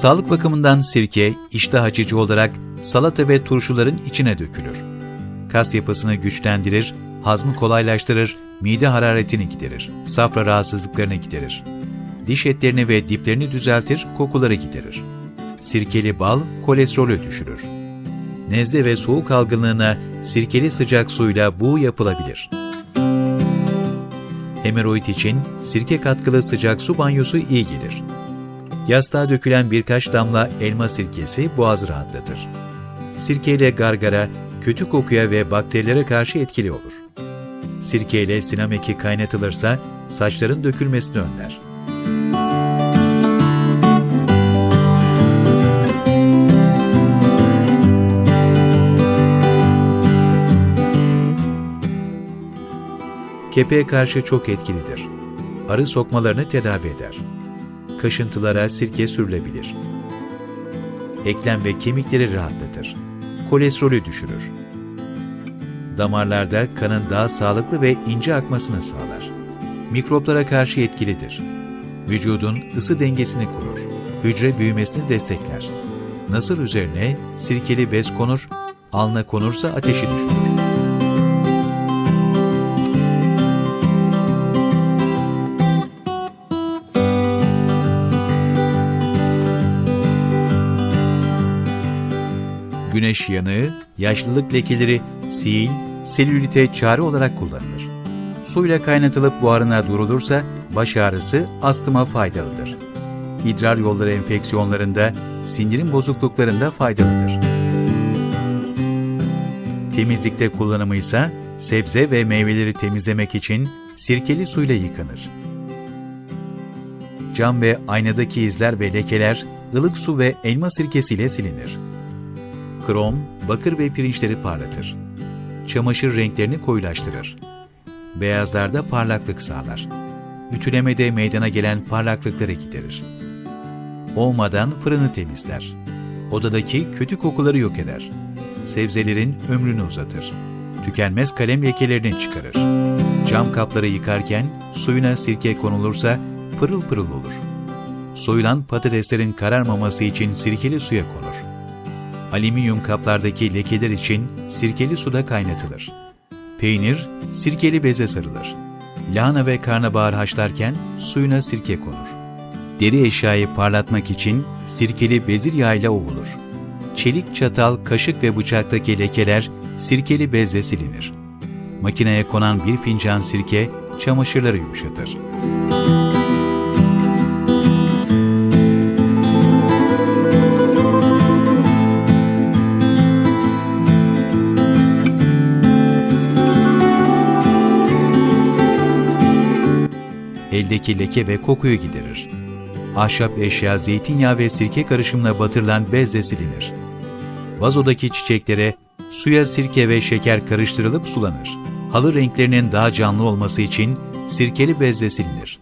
Sağlık bakımından sirke, iştah açıcı olarak salata ve turşuların içine dökülür. Kas yapısını güçlendirir, hazmı kolaylaştırır, mide hararetini giderir, safra rahatsızlıklarını giderir. Diş etlerini ve diplerini düzeltir, kokuları giderir. Sirkeli bal kolesterolü düşürür. Nezle ve soğuk algınlığına sirkeli sıcak suyla buğu yapılabilir. Hemoroid için sirke katkılı sıcak su banyosu iyi gelir. Yastığa dökülen birkaç damla elma sirkesi boğazı rahatlatır. Sirkeyle gargara, kötü kokuya ve bakterilere karşı etkili olur. Sirkeyle sinameki kaynatılırsa saçların dökülmesini önler. Kepeğe karşı çok etkilidir. Arı sokmalarını tedavi eder. Kaşıntılara sirke sürülebilir. Eklem ve kemikleri rahatlatır. Kolesterolü düşürür. Damarlarda kanın daha sağlıklı ve ince akmasını sağlar. Mikroplara karşı etkilidir. Vücudun ısı dengesini kurur. Hücre büyümesini destekler. Nasır üzerine sirkeli bez konur, alna konursa ateşi düşürür. Güneş yanığı, yaşlılık lekeleri, sil, selülite çare olarak kullanılır. Suyla kaynatılıp buharına durulursa baş ağrısı, astıma faydalıdır. İdrar yolları enfeksiyonlarında, sindirim bozukluklarında faydalıdır. Temizlikte kullanımı ise sebze ve meyveleri temizlemek için sirkeli suyla yıkanır. Cam ve aynadaki izler ve lekeler ılık su ve elma sirkesiyle silinir. Krom, bakır ve pirinçleri parlatır. Çamaşır renklerini koyulaştırır. Beyazlarda parlaklık sağlar. Ütülemede meydana gelen parlaklıkları giderir. Olmadan fırını temizler. Odadaki kötü kokuları yok eder. Sebzelerin ömrünü uzatır. Tükenmez kalem lekelerini çıkarır. Cam kapları yıkarken suyuna sirke konulursa pırıl pırıl olur. Soyulan patateslerin kararmaması için sirkeli suya konur. Alüminyum kaplardaki lekeler için sirkeli suda kaynatılır. Peynir, sirkeli beze sarılır. Lahana ve karnabahar haşlarken suyuna sirke konur. Deri eşyayı parlatmak için sirkeli bezir yağıyla ovulur. Çelik çatal, kaşık ve bıçaktaki lekeler sirkeli bezle silinir. Makineye konan bir fincan sirke çamaşırları yumuşatır. Eldeki leke ve kokuyu giderir. Ahşap eşya zeytinyağı ve sirke karışımına batırılan bezle silinir. Vazodaki çiçeklere suya sirke ve şeker karıştırılıp sulanır. Halı renklerinin daha canlı olması için sirkeli bezle silinir.